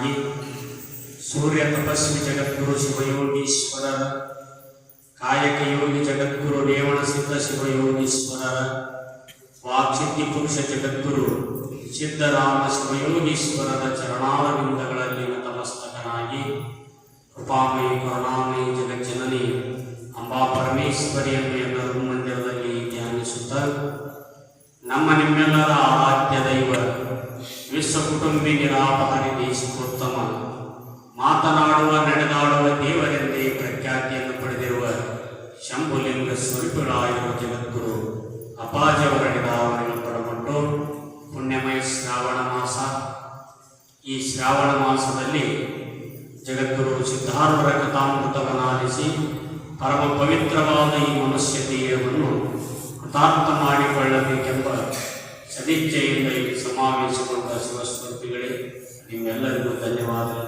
ಶಿಷ್ಯನಾಗಿ ಸೂರ್ಯ ತಪಸ್ವಿ ಜಗದ್ಗುರು ಶಿವಯೋಗೀಶ್ವರರ ಕಾಯಕ ಯೋಗಿ ಜಗದ್ಗುರು ರೇವಣ ಸಿದ್ಧ ಶಿವಯೋಗೀಶ್ವರರ ವಾಕ್ಸಿದ್ಧಿ ಪುರುಷ ಜಗದ್ಗುರು ಸಿದ್ಧರಾಮ ಶಿವಯೋಗೀಶ್ವರರ ಚರಣಾರವಿಂದಗಳಲ್ಲಿ ನತಮಸ್ತಕನಾಗಿ ಕೃಪಾಮಯಿ ಕರುಣಾಮಯಿ ಜಗಜ್ಜನನಿ ಅಂಬಾ ಪರಮೇಶ್ವರಿಯನ್ನು ಎಲ್ಲರೂ ಮಂದಿರದಲ್ಲಿ ಧ್ಯಾನಿಸುತ್ತ ನಮ್ಮ ನಿಮ್ಮೆಲ್ಲರ ಆರಾಧ್ಯ ದೈವ ವಿಶ್ವ ಕುಟುಂಬಿ ನಿರಾಪಹರಿ ದೇಶಿಕೋತ್ತಮ ಮಾತನಾಡುವ ನಡೆದಾಡುವ ದೇವರೆಂದೇ ಪ್ರಖ್ಯಾತಿಯನ್ನು ಪಡೆದಿರುವ ಶಂಭುಲಿಂಗ ಸ್ವರೂಪಗಳಾಗಿರುವ ಜಗದ್ಗುರು ಅಪಾಜವರಡಿದ ಪಡಮಟ್ಟು ಪುಣ್ಯಮಯ ಶ್ರಾವಣ ಮಾಸ. ಈ ಶ್ರಾವಣ ಮಾಸದಲ್ಲಿ ಜಗದ್ಗುರು ಸಿದ್ಧಾರೂಢರ ಕಥಾಮೃತವನ್ನಾಲಿಸಿ ಪರಮ ಪವಿತ್ರವಾದ ಈ ಮನುಷ್ಯ ದೇಹವನ್ನು ಕೃತಾರ್ಥ ಮಾಡಿಕೊಳ್ಳಬೇಕೆಂಬ ಸದಿಚ್ಛೆಯಿಂದ ಇಲ್ಲಿ ಸಮಾವೇಶಗೊಂಡ ಶಿವಸ್ವರೂಪಿಗಳೇ ನಿಮ್ಮೆಲ್ಲರಿಗೂ ಧನ್ಯವಾದಗಳನ್ನು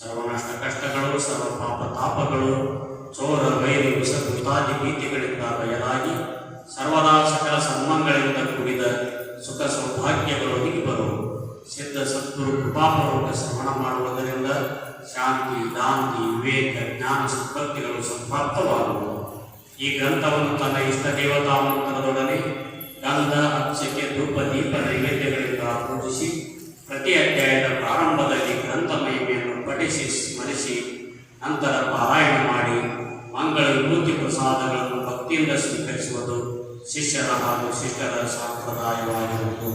ಸಿದ್ಧಿಸುವು ಸರ್ವನಷ್ಟ ಕಷ್ಟಗಳು, ಸರ್ವ ಪಾಪ ತಾಪಗಳು ಚೋರ, ವೈರಿ ವಿಷಕೃತಾದಿ ಭೀತಿಗಳಿಂದ ಬಯಲಾಗಿ ಸರ್ವದಾ ಸಕಲ ಸನ್ಮಂಗಳಿಂದ ಕೂಡಿದ ಸುಖ ಸೌಭಾಗ್ಯಗಳು ಒದಗಿ ಬರುವು ಸಿದ್ಧ ಸದ್ಗುರು ಕೃಪಾಪೂರ್ವಕ ಶ್ರವಣ ಮಾಡುವುದರಿಂದ ಶಾಂತಿ, ದಾಂತಿ, ವಿವೇಕ, ಜ್ಞಾನ ಸಂಪತ್ತಿಗಳು ಸಂಪ್ರಾಪ್ತವಾಗುವು. ಈ ಗ್ರಂಥವನ್ನು ತನ್ನ ಇಷ್ಟ ದೇವತಾ ಮಂತ್ರದೊಡನೆ ಗಂಧ ಅಕ್ಷಕ್ಕೆ ಧೂಪ, ದೀಪ, ನೈವೇದ್ಯಗಳಿಂದ ಪೂಜಿಸಿ ಪ್ರತಿ ಅಧ್ಯಾಯದ ಪ್ರಾರಂಭದಲ್ಲಿ ಗ್ರಂಥ ಪಠಿಸಿ ಸ್ಮರಿಸಿ ನಂತರ ಪಾರಾಯಣ ಮಾಡಿ ಮಂಗಳ ವಿಭೂತಿ ಪ್ರಸಾದಗಳನ್ನು ಭಕ್ತಿಯಿಂದ ಸ್ವೀಕರಿಸುವುದು ಶಿಷ್ಯರ ಹಾಗೂ ಶಿಷ್ಟರ ಸಂಪ್ರದಾಯವಾಗಿರುವುದು.